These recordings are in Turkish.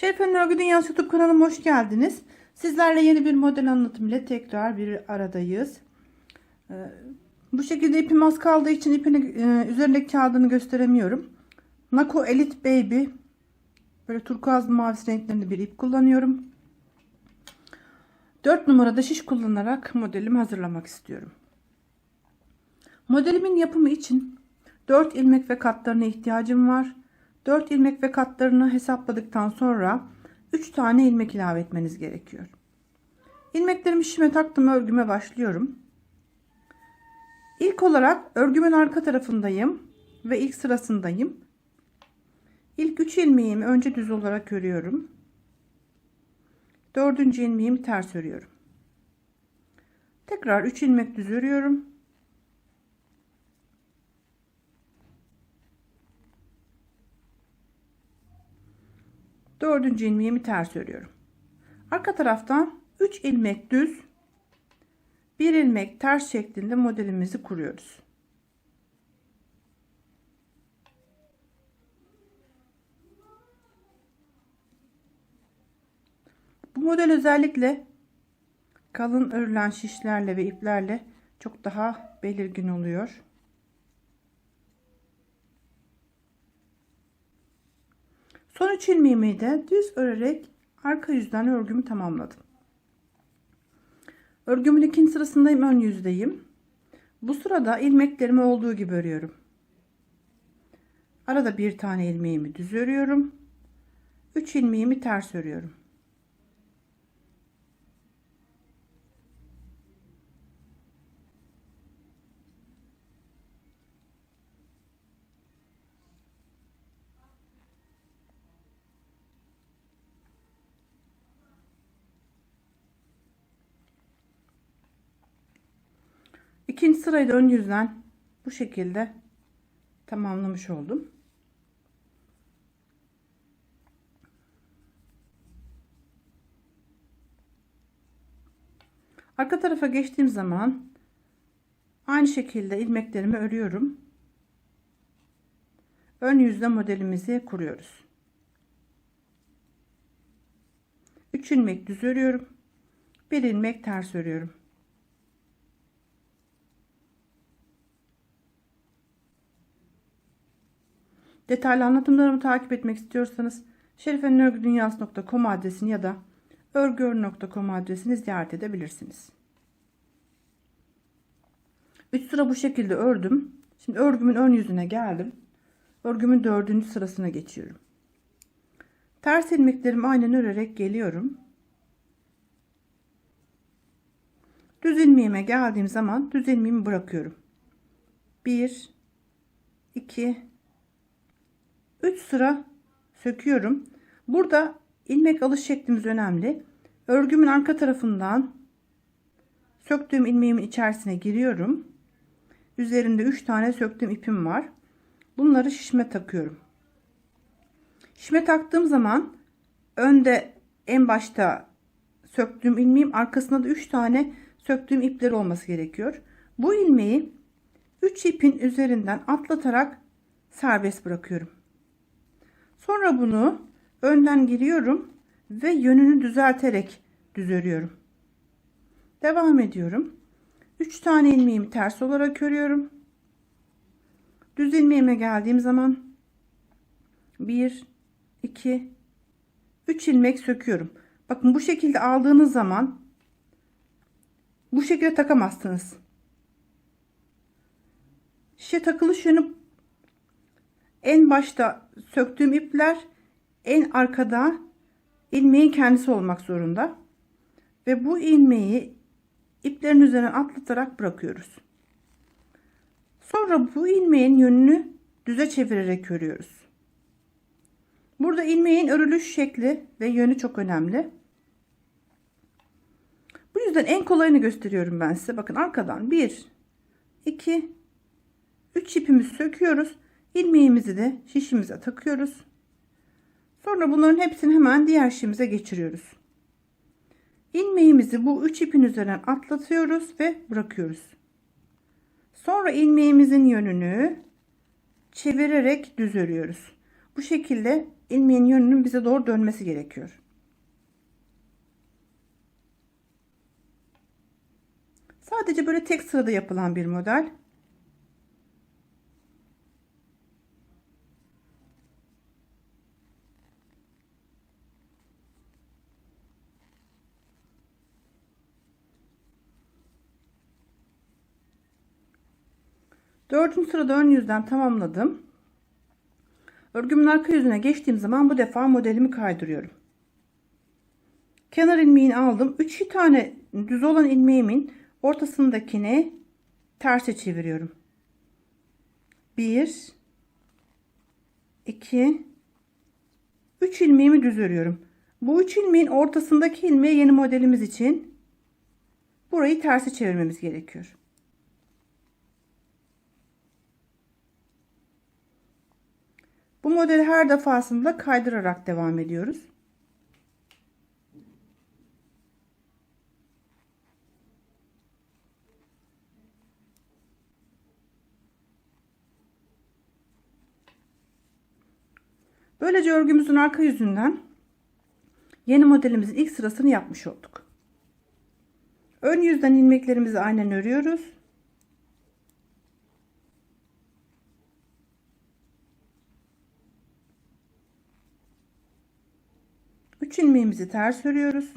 Şerifen Örgü Dünyası YouTube kanalıma hoş geldiniz. Sizlerle yeni bir model anlatım ile tekrar bir aradayız. Ee, bu şekilde ipim az kaldığı için ipin e, üzerindeki kağıdını gösteremiyorum. Nako Elite Baby böyle turkuaz mavisi renklerinde bir ip kullanıyorum. 4 numarada şiş kullanarak modelimi hazırlamak istiyorum. Modelimin yapımı için 4 ilmek ve katlarına ihtiyacım var. 4 ilmek ve katlarını hesapladıktan sonra 3 tane ilmek ilave etmeniz gerekiyor. İlmeklerimi şişime taktım örgüme başlıyorum. İlk olarak örgümün arka tarafındayım ve ilk sırasındayım. İlk 3 ilmeğimi önce düz olarak örüyorum. Dördüncü ilmeğimi ters örüyorum. Tekrar 3 ilmek düz örüyorum. Dördüncü ilmeğimi ters örüyorum. Arka taraftan 3 ilmek düz, 1 ilmek ters şeklinde modelimizi kuruyoruz. Bu model özellikle kalın örülen şişlerle ve iplerle çok daha belirgin oluyor. 3 ilmeğimi de düz örerek arka yüzden örgümü tamamladım. Örgümün ikinci sırasındayım ön yüzdeyim. Bu sırada ilmeklerimi olduğu gibi örüyorum. Arada bir tane ilmeğimi düz örüyorum. 3 ilmeğimi ters örüyorum. İkinci sırayı da ön yüzden bu şekilde tamamlamış oldum. Arka tarafa geçtiğim zaman aynı şekilde ilmeklerimi örüyorum. Ön yüzde modelimizi kuruyoruz. 3 ilmek düz örüyorum. 1 ilmek ters örüyorum. Detaylı anlatımlarımı takip etmek istiyorsanız şerifenörgüdünyası.com adresini ya da örgüör.com adresini ziyaret edebilirsiniz. 3 sıra bu şekilde ördüm. Şimdi örgümün ön yüzüne geldim. Örgümün dördüncü sırasına geçiyorum. Ters ilmeklerimi aynen örerek geliyorum. Düz ilmeğime geldiğim zaman düz ilmeğimi bırakıyorum. 1 2 3 sıra söküyorum. Burada ilmek alış şeklimiz önemli. Örgümün arka tarafından söktüğüm ilmeğimin içerisine giriyorum. Üzerinde 3 tane söktüğüm ipim var. Bunları şişme takıyorum. Şişme taktığım zaman önde en başta söktüğüm ilmeğim arkasında da 3 tane söktüğüm ipler olması gerekiyor. Bu ilmeği 3 ipin üzerinden atlatarak serbest bırakıyorum. Sonra bunu önden giriyorum ve yönünü düzelterek düz örüyorum. Devam ediyorum. 3 tane ilmeğimi ters olarak örüyorum. Düz ilmeğime geldiğim zaman 1 2 3 ilmek söküyorum. Bakın bu şekilde aldığınız zaman bu şekilde takamazsınız. Şişe takılış yönü en başta söktüğüm ipler en arkada ilmeğin kendisi olmak zorunda. Ve bu ilmeği iplerin üzerine atlatarak bırakıyoruz. Sonra bu ilmeğin yönünü düze çevirerek örüyoruz. Burada ilmeğin örülüş şekli ve yönü çok önemli. Bu yüzden en kolayını gösteriyorum ben size. Bakın arkadan 1 2 3 ipimizi söküyoruz. İlmeğimizi de şişimize takıyoruz. Sonra bunların hepsini hemen diğer şişimize geçiriyoruz. İlmeğimizi bu üç ipin üzerinden atlatıyoruz ve bırakıyoruz. Sonra ilmeğimizin yönünü çevirerek düz örüyoruz. Bu şekilde ilmeğin yönünün bize doğru dönmesi gerekiyor. Sadece böyle tek sırada yapılan bir model. Dördüncü sırada ön yüzden tamamladım. Örgümün arka yüzüne geçtiğim zaman bu defa modelimi kaydırıyorum. Kenar ilmeğini aldım. 3 tane düz olan ilmeğimin ortasındakini terse çeviriyorum. 1 2 3 ilmeğimi düz örüyorum. Bu 3 ilmeğin ortasındaki ilmeği yeni modelimiz için burayı terse çevirmemiz gerekiyor. Bu modeli her defasında kaydırarak devam ediyoruz. Böylece örgümüzün arka yüzünden yeni modelimizin ilk sırasını yapmış olduk. Ön yüzden ilmeklerimizi aynen örüyoruz. 3 ilmeğimizi ters örüyoruz.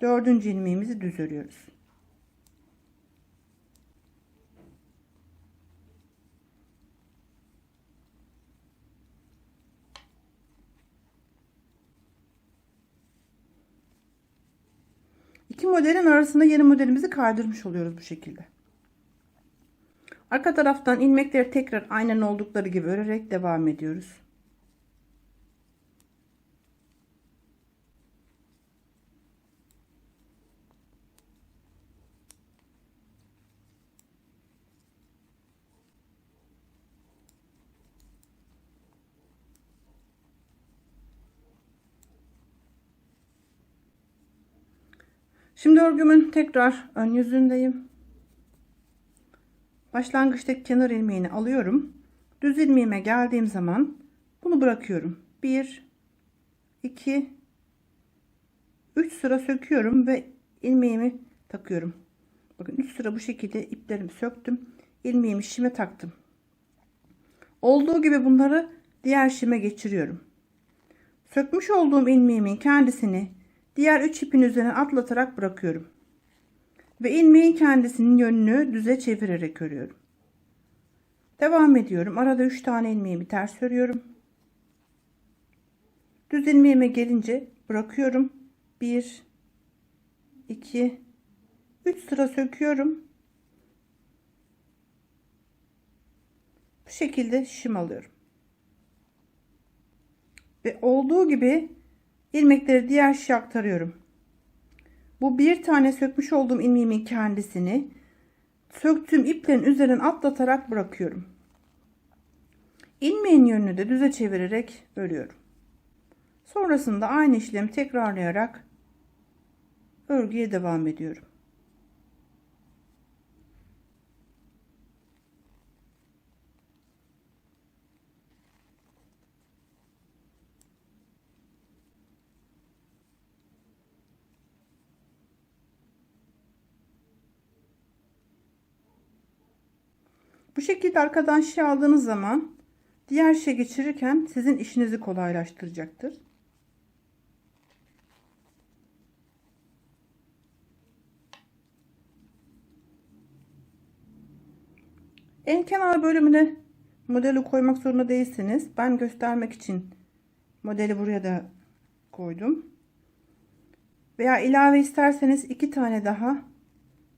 Dördüncü ilmeğimizi düz örüyoruz. İki modelin arasında yeni modelimizi kaydırmış oluyoruz bu şekilde. Arka taraftan ilmekleri tekrar aynen oldukları gibi örerek devam ediyoruz. Şimdi örgümün tekrar ön yüzündeyim. Başlangıçtaki kenar ilmeğini alıyorum. Düz ilmeğime geldiğim zaman bunu bırakıyorum. 1 2 3 sıra söküyorum ve ilmeğimi takıyorum. Bakın 3 sıra bu şekilde iplerimi söktüm. İlmeğimi şime taktım. Olduğu gibi bunları diğer şime geçiriyorum. Sökmüş olduğum ilmeğimin kendisini Diğer 3 ipin üzerine atlatarak bırakıyorum. Ve ilmeğin kendisinin yönünü düze çevirerek örüyorum. Devam ediyorum. Arada 3 tane ilmeğimi ters örüyorum. Düz ilmeğime gelince bırakıyorum. 1 2 3 sıra söküyorum. Bu şekilde şim alıyorum. Ve olduğu gibi ilmekleri diğer şişe aktarıyorum. Bu bir tane sökmüş olduğum ilmeğimin kendisini söktüğüm iplerin üzerinden atlatarak bırakıyorum. İlmeğin yönünü de düze çevirerek örüyorum. Sonrasında aynı işlemi tekrarlayarak örgüye devam ediyorum. Bu şekilde arkadan şişe aldığınız zaman diğer şişe geçirirken sizin işinizi kolaylaştıracaktır. En kenar bölümüne modeli koymak zorunda değilsiniz. Ben göstermek için modeli buraya da koydum. Veya ilave isterseniz iki tane daha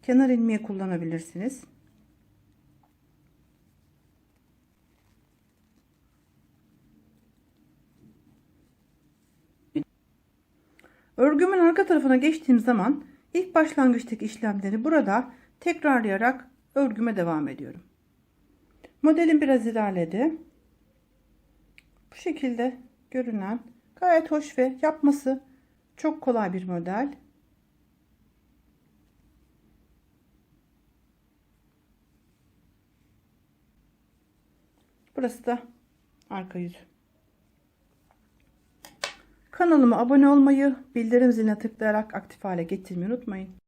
kenar ilmeği kullanabilirsiniz. Örgümün arka tarafına geçtiğim zaman ilk başlangıçtaki işlemleri burada tekrarlayarak örgüme devam ediyorum. Modelim biraz ilerledi. Bu şekilde görünen gayet hoş ve yapması çok kolay bir model. Burası da arka yüzü. Kanalıma abone olmayı, bildirim ziline tıklayarak aktif hale getirmeyi unutmayın.